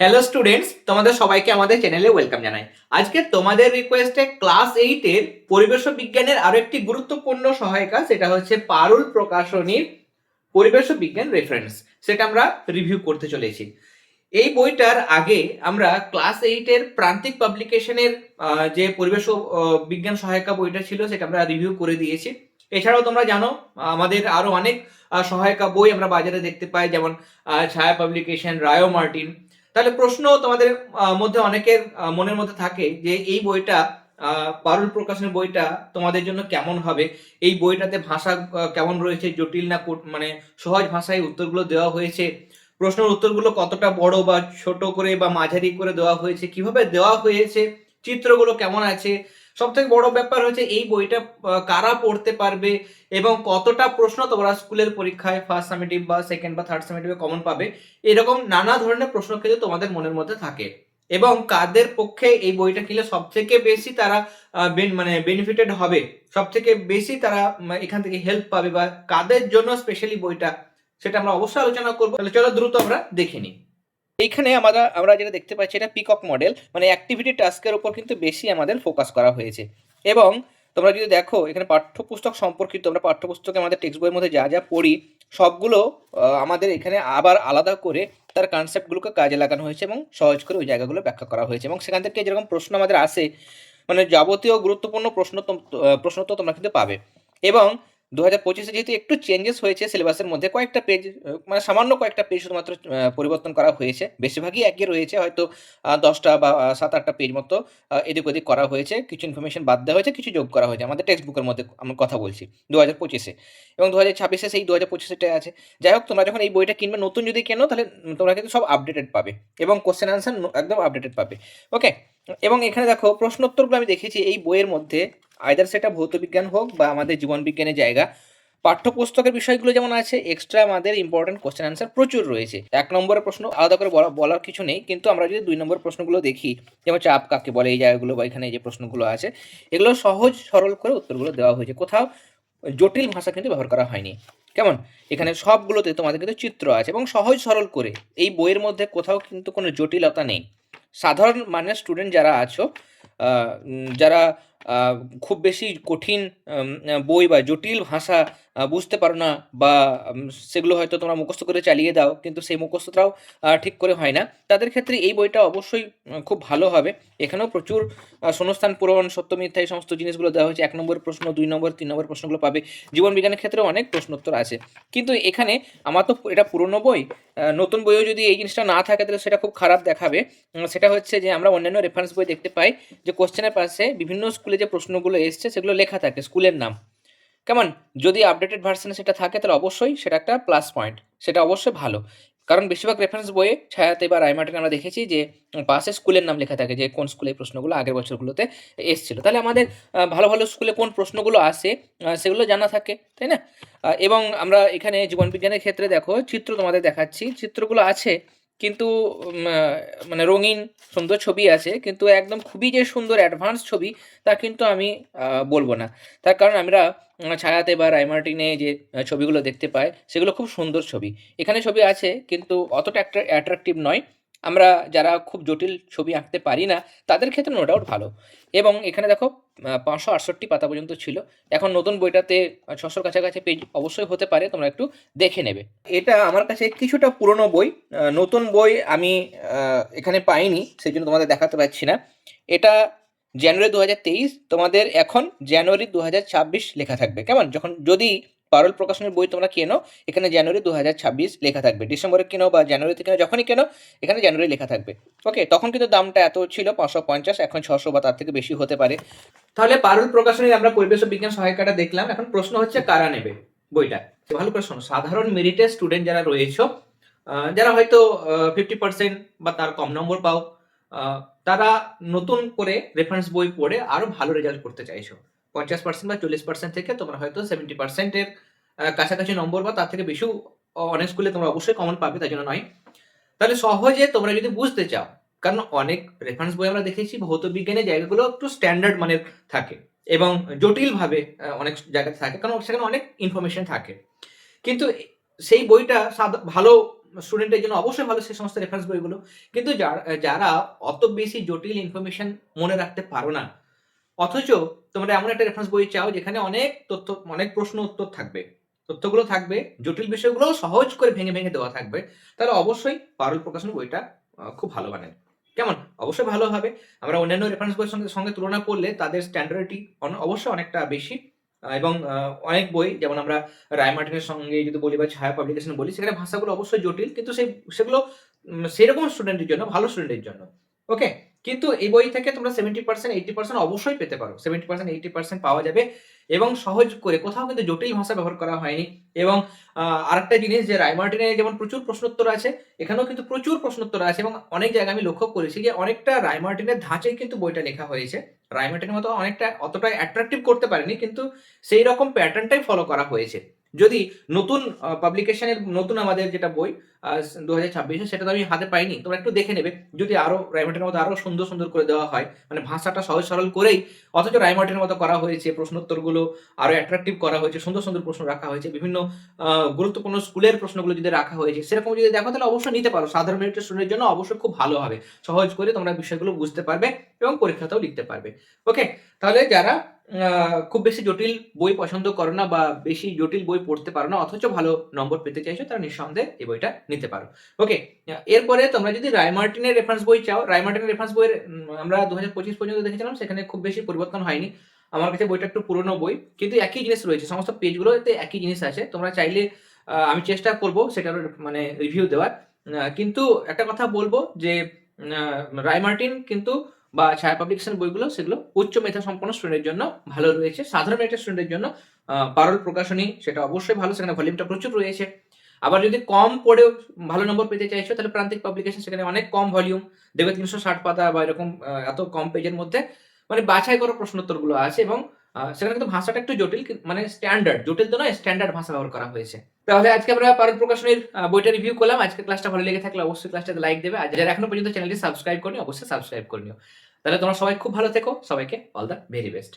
Hello students তোমাদের সবাইকে আমাদের চ্যানেলে ওয়েলকাম জানাই। আজকে তোমাদের রিকোয়েস্টে ক্লাস এইটের পরিবেশ বিজ্ঞানের আরও একটি গুরুত্বপূর্ণ সহায়িকা, সেটা হচ্ছে পারুল প্রকাশনীর পরিবেশ বিজ্ঞান রেফারেন্স সেটা আমরা রিভিউ করতে চলেছি। এই বইটার আগে আমরা ক্লাস এইটের প্রান্তিক পাবলিকেশনের যে পরিবেশ বিজ্ঞান সহায়িকা বইটা ছিল, সেটা আমরা রিভিউ করে দিয়েছি। এছাড়াও তোমরা জানো, আমাদের আরও অনেক সহায়িকা বই আমরা বাজারে দেখতে পাই, যেমন ছায়া পাবলিকেশন রায়ো মার্টিন তাহলে প্রশ্ন তোমাদের মধ্যে অনেকের মনের মধ্যে থাকে যে এই বইটা পারুল প্রকাশনের বইটা তোমাদের জন্য কেমন হবে? এই বইটাতে ভাষা কেমন রয়েছে? জটিল না মানে সহজ ভাষায় উত্তরগুলো দেওয়া হয়েছে। প্রশ্নের উত্তরগুলো কতটা বড় বা ছোট করে বা মাঝারি করে দেওয়া হয়েছে? কীভাবে দেওয়া হয়েছে? চিত্রগুলো কেমন আছে? সব থেকে বড় ব্যাপার হচ্ছে এই বইটা কারা পড়তে পারবে এবং কতটা প্রশ্ন তোমরা স্কুলের পরীক্ষায় ফার্স্ট সামেটিভ বা সেকেন্ড বা থার্ড সামেটিভে কমন পাবে, এরকম নানা ধরনের প্রশ্ন কিন্তু তোমাদের মনের মধ্যে থাকে। এবং কাদের পক্ষে এই বইটা কিনলে সব থেকে বেশি তারা মানে বেনিফিটেড হবে সব থেকে বেশি তারা এখান থেকে হেল্প পাবে বা কাদের জন্য স্পেশালি বইটা, সেটা আমরা অবশ্যই আলোচনা করব। চলো দ্রুত আমরা দেখে নিই। এইখানে আমরা আমরা যেটা দেখতে পাচ্ছি, এটা পিকক মডেল মানে অ্যাক্টিভিটি টাস্কের উপর কিন্তু বেশি আমাদের ফোকাস করা হয়েছে। এবং তোমরা যদি দেখো, এখানে পাঠ্যপুস্তক সম্পর্কিত, আমরা পাঠ্যপুস্তকে আমাদের টেক্সট বইয়ের মধ্যে যা যা পড়ি, সবগুলো আমাদের এখানে আবার আলাদা করে তার কনসেপ্টগুলোকে কাজে লাগানো হয়েছে এবং সহজ করে ওই জায়গাগুলো ব্যাখ্যা করা হয়েছে। এবং সেখান থেকে যেরকম প্রশ্ন আমাদের আসে মানে যাবতীয় গুরুত্বপূর্ণ প্রশ্ন প্রশ্ন তো তোমরা কিন্তু পাবে। এবং দু হাজার পঁচিশে যেহেতু একটু চেঞ্জেস হয়েছে সিলেবাসের মধ্যে, কয়েকটা পেজ মানে সামান্য কয়েকটা পেজ শুধুমাত্র পরিবর্তন করা হয়েছে। বেশিরভাগই একই রয়েছে, হয়তো দশটা বা সাত আটটা পেজ মতো এদিক ওদিক করা হয়েছে। কিছু ইনফরমেশন বাদ দেওয়া হয়েছে, কিছু যোগ করা হয়েছে। আমাদের টেক্সট বুকের মধ্যে আমি কথা বলছি দু হাজার পঁচিশে। এবং দু হাজার ছাব্বিশে সেই দু হাজার পঁচিশেটাই আছে। যাই হোক, তোমরা যখন এই বইটা কিনবে, নতুন যদি কেনো, তাহলে তোমরা কিন্তু সব আপডেটেড পাবে। এবং কোশ্চেন আনসার একদম আপডেটেড পাবে। ওকে এবং এখানে দেখো, প্রশ্নোত্তরগুলো আমি দেখেছি এই বইয়ের মধ্যে আইদার সেটা ভৌত বিজ্ঞান হোক বা আমাদের জীবন বিজ্ঞানের জায়গা, পাঠ্যপুস্তকের বিষয়গুলো যেমন আছে এক্সট্রা আমাদের ইম্পর্টেন্ট কোশ্চেন আনসার প্রচুর রয়েছে। এক নম্বরের প্রশ্ন, আলাদা করে বলা, বলার কিছু নেই, কিন্তু আমরা যদি দুই নম্বর প্রশ্নগুলো দেখি, যেমন চাপ কাকে বলে এই জায়গাগুলো বা এখানে যে প্রশ্নগুলো আছে, এগুলো সহজ সরল করে উত্তরগুলো দেওয়া হয়েছে। কোথাও জটিল ভাষা কিন্তু ব্যবহার করা হয়নি। কেমন? এখানে সবগুলোতে তোমাদের কিন্তু চিত্র আছে এবং সহজ সরল করে এই বইয়ের মধ্যে কোথাও কিন্তু কোনো জটিলতা নেই। সাধারণ মানের স্টুডেন্ট যারা আছো যারা খুব বেশি কঠিন বই বা জটিল ভাষা বুঝতে পারো না বা সেগুলো হয়তো তোমরা মুখস্থ করে চালিয়ে দাও, কিন্তু সেই মুখস্থটাও ঠিক করে হয় না। তাদের ক্ষেত্রে এই বইটা অবশ্যই খুব ভালো হবে। এখানেও প্রচুর শূন্যস্থান পূরণ, সত্য মিথ্যা, এই সমস্ত জিনিসগুলো দেওয়া হয়েছে। এক নম্বর প্রশ্ন, দুই নম্বর, তিন নম্বর প্রশ্নগুলো পাবে। জীবন বিজ্ঞানের ক্ষেত্রে অনেক প্রশ্নোত্তর আছে। কিন্তু এখানে আমার তো এটা পুরনো বই নতুন বইও যদি এই জিনিসটা না থাকে, তাহলে সেটা খুব খারাপ দেখাবে। সেটা হচ্ছে যে আমরা অন্যান্য রেফারেন্স বই দেখতে পাই যে কোশ্চেনের পাশে বিভিন্ন যে প্রশ্নগুলো এসছে, সেগুলো লেখা থাকে, স্কুলের নাম। কেমন? যদি আপডেটেড ভার্সনে সেটা থাকে, তাহলে অবশ্যই সেটা একটা প্লাস পয়েন্ট সেটা অবশ্যই ভালো। কারণ বেশিরভাগ রেফারেন্স বইয়ে ছায়াতে বা রায়মার্টিন আমরা দেখেছি যে, পাশে স্কুলের নাম লেখা থাকে, যে কোন স্কুলে প্রশ্নগুলো আগের বছরগুলোতে এসেছিল। তাহলে আমাদের ভালো ভালো স্কুলে কোন প্রশ্নগুলো আসে সেগুলো জানা থাকে, তাই না? এবং আমরা এখানে জীবন বিজ্ঞানের ক্ষেত্রে দেখো, চিত্র তোমাদের দেখাচ্ছি। চিত্রগুলো আছে কিন্তু মানে রঙিন সুন্দর ছবি আছে, কিন্তু একদম খুবই যে সুন্দর অ্যাডভান্স ছবি, তা কিন্তু আমি বলব না। তার কারণ আমরা ছায়াতে বা রাইমার্টিনে যে ছবিগুলো দেখতে পাই, সেগুলো খুব সুন্দর ছবি। এখানে ছবি আছে, কিন্তু অতটা অ্যাট্রাকটিভ নয়। আমরা যারা খুব জটিল ছবি আঁকতে পারি না, তাদের ক্ষেত্রে নো ডাউট ভালো। এবং এখানে দেখো পাঁচশো আটষট্টি পাতা পর্যন্ত ছিল। এখন নতুন বইটাতে ছশোর কাছাকাছি পেজ অবশ্যই হতে পারে, তোমরা একটু দেখে নেবে। এটা আমার কাছে কিছুটা পুরনো বই নতুন বই আমি এখানে পাইনি সেই জন্য তোমাদের দেখাতে পারছি না। এটা জানুয়ারি দু হাজার তেইশ, তোমাদের এখন জানুয়ারি দু হাজার ছাব্বিশ লেখা থাকবে। কেমন? যখন যদি পারল প্রকাশনের বই তোমরা কেনো, এখানে জানুয়ারি দু হাজার ছাব্বিশ লেখা থাকবে। ডিসেম্বরে কেনো বা জানুয়ারিতে কেনো যখনই কেনো, এখানে জানুয়ারি লেখা থাকবে। ওকে তখন কিন্তু দামটা এত ছিল, পাঁচশো পঞ্চাশ, এখন ছশো বা তার থেকে বেশি হতে পারে। তাহলে পারল প্রকাশনীর আমরা পরিবেশ বিজ্ঞান সহায়িকাটা দেখলাম। এখন প্রশ্ন হচ্ছে কারা নেবে বইটা? ভালো করে শোনো, সাধারণ মেরিটের স্টুডেন্ট যারা রয়েছে যারা হয়তো ফিফটি পার্সেন্ট বা তার কম নম্বর পাও তারা নতুন করে রেফারেন্স বই পড়ে আরও ভালো রেজাল্ট করতে চাইছো। পঞ্চাশ পার্সেন্ট বা চল্লিশ পার্সেন্ট থেকে তোমরা হয়তো সেভেন্টি পার্সেন্টের কাছাকাছি নম্বর বা তার থেকে বেশিও অনেক স্কুলে তোমরা অবশ্যই কমন পাবে, তার জন্য নয়। তাহলে সহজে তোমরা যদি বুঝতে চাও, কারণ অনেক রেফারেন্স বই আমরা দেখেছি, ভৌত বিজ্ঞানের জায়গাগুলো একটু স্ট্যান্ডার্ড মানের থাকে এবং জটিলভাবে অনেক জায়গাতে থাকে, কারণ সেখানে অনেক ইনফরমেশন থাকে। কিন্তু সেই বইটা ভালো স্টুডেন্টের জন্য অবশ্যই ভালো সেই সমস্ত রেফারেন্স বইগুলো। কিন্তু যারা অত বেশি জটিল ইনফরমেশন মনে রাখতে পারো না অথচ তোমরা এমন একটা রেফারেন্স বই চাও যেখানে অনেক তথ্য, অনেক প্রশ্ন উত্তর থাকবে। তথ্যগুলো থাকবে, জটিল বিষয়গুলো সহজ করে ভেঙে ভেঙে দেওয়া থাকবে। তাহলে অবশ্যই পারুল প্রকাশন বইটা খুব ভালো বানেন কেমন? অবশ্যই ভালো হবে। আমরা অন্যান্য রেফারেন্স বইয়ের সঙ্গে সঙ্গে তুলনা করলে তাদের স্ট্যান্ডার্ডটি অবশ্যই অনেকটা বেশি। এবং অনেক বই, যেমন আমরা রায় মার্টিনের সঙ্গে যদি বলি বা ছায়া পাবলিকেশন বলি, সেখানে ভাষাগুলো অবশ্যই জটিল, কিন্তু সেই, সেগুলো সেরকম স্টুডেন্টের জন্য, ভালো স্টুডেন্টের জন্য। ওকে কিন্তু এই বই থেকে তোমরা সেভেন্টি পার্সেন্ট এইটি পার্সেন্ট অবশ্যই পেতে পারো। সেভেন্টি পার্সেন্ট এইটি পার্সেন্ট পাওয়া যাবে এবং সহজ করে কোথাও কিন্তু জটিল ভাষা ব্যবহার করা হয়নি এবং আরেকটা জিনিস যে রায়মার্টিনে যেমন প্রচুর প্রশ্নোত্তর আছে, এখানেও কিন্তু প্রচুর প্রশ্নোত্তর আছে এবং অনেক জায়গায় আমি লক্ষ্য করেছি যে অনেকটা রায়মার্টিনের ধাঁচে কিন্তু বইটা লেখা হয়েছে। রায়মার্টিনের মতো অনেকটা, অতটা অ্যাট্রাকটিভ করতে পারেনি, কিন্তু সেই রকম প্যাটার্নটাই ফলো করা হয়েছে। যদি নতুন পাবলিকেশনের নতুন আমাদের যেটা বই দু হাজার ছাব্বিশে সেটা তো আমি হাতে পাইনি, তোমরা একটু দেখে নেবে। যদি আরও রায়মার্টিনের মতো আরও সুন্দর সুন্দর করে দেওয়া হয় মানে ভাষাটা সহজ সরল করেই, অথচ রায়মার্টিনের মতো করা হয়েছে, প্রশ্নোত্তরগুলো আরও অ্যাট্রাকটিভ করা হয়েছে, সুন্দর সুন্দর প্রশ্ন রাখা হয়েছে, বিভিন্ন গুরুত্বপূর্ণ স্কুলের প্রশ্নগুলো যদি রাখা হয়েছে, সেরকম যদি দেখো, তাহলে অবশ্যই নিতে পারো। সাধারণ মেরিটের স্টুডেন্টের জন্য অবশ্যই খুব ভালো হবে। সহজ করে তোমরা বিষয়গুলো বুঝতে পারবে এবং পরীক্ষাতেও লিখতে পারবে। ওকে তাহলে যারা খুব বেশি জটিল বই পছন্দ করো না বা বেশি জটিল বই পড়তে পারো না অথচ ভালো নম্বর পেতে চাইছো তারা নিঃসন্দেহে এই বইটা নিতে পারো। ওকে এরপরে তোমরা যদি রায়মার্টিনের রেফারেন্স বই চাও রায়মার্টিনের রেফারেন্স বইয়ের আমরা দু হাজার পঁচিশ পর্যন্ত দেখেছিলাম সেখানে খুব বেশি পরিবর্তন হয়নি। আমার কাছে বইটা একটু পুরনো বই কিন্তু একই জিনিস রয়েছে সমস্ত পেজগুলোতে একই জিনিস আছে। তোমরা চাইলে আমি চেষ্টা করব সেটার মানে রিভিউ দেওয়ার। কিন্তু একটা কথা বলব যে আহ, রায়মার্টিন কিন্তু বা ছায়া পাবলিকেশন বইগুলো, সেগুলো উচ্চ মেধা সম্পন্ন স্টুডেন্টের জন্য ভালো রয়েছে। সাধারণ মেধার স্টুডেন্টের জন্য পারল প্রকাশনী, সেটা অবশ্যই ভালো। সেখানে ভলিউমটা প্রচুর রয়েছে। আবার যদি কম পড়েও ভালো নম্বর পেতে চাইছো, তাহলে প্রান্তিক পাবলিকেশন সেখানে অনেক কম ভলিউম দেখবে তিনশো ষাট পাতা বা এরকম এত কম পেজের মধ্যে মানে বাছাই করা প্রশ্নোত্তরগুলো আছে এবং সেখানে কিন্তু ভাষাটা একটু জটিল মানে স্ট্যান্ডার্ড জটিল তো নয় স্ট্যান্ডার্ড ভাষা ব্যবহার করা হয়েছে। তাহলে আজকে আমরা পারদ প্রকাশনের বইটা রিভিউ করলাম। আজকে ক্লাসটা ভালো লেগে থাকলে অবশ্যই ক্লাসটাতে লাইক দেবে। আর যারা এখনও পর্যন্ত চ্যানেলটি সাবস্ক্রাইব করেনি, অবশ্যই সাবস্ক্রাইব করে নিও। তাহলে তোমরা সবাই খুব ভালো থেকো। সবাইকে অল দ্য ভেরি বেস্ট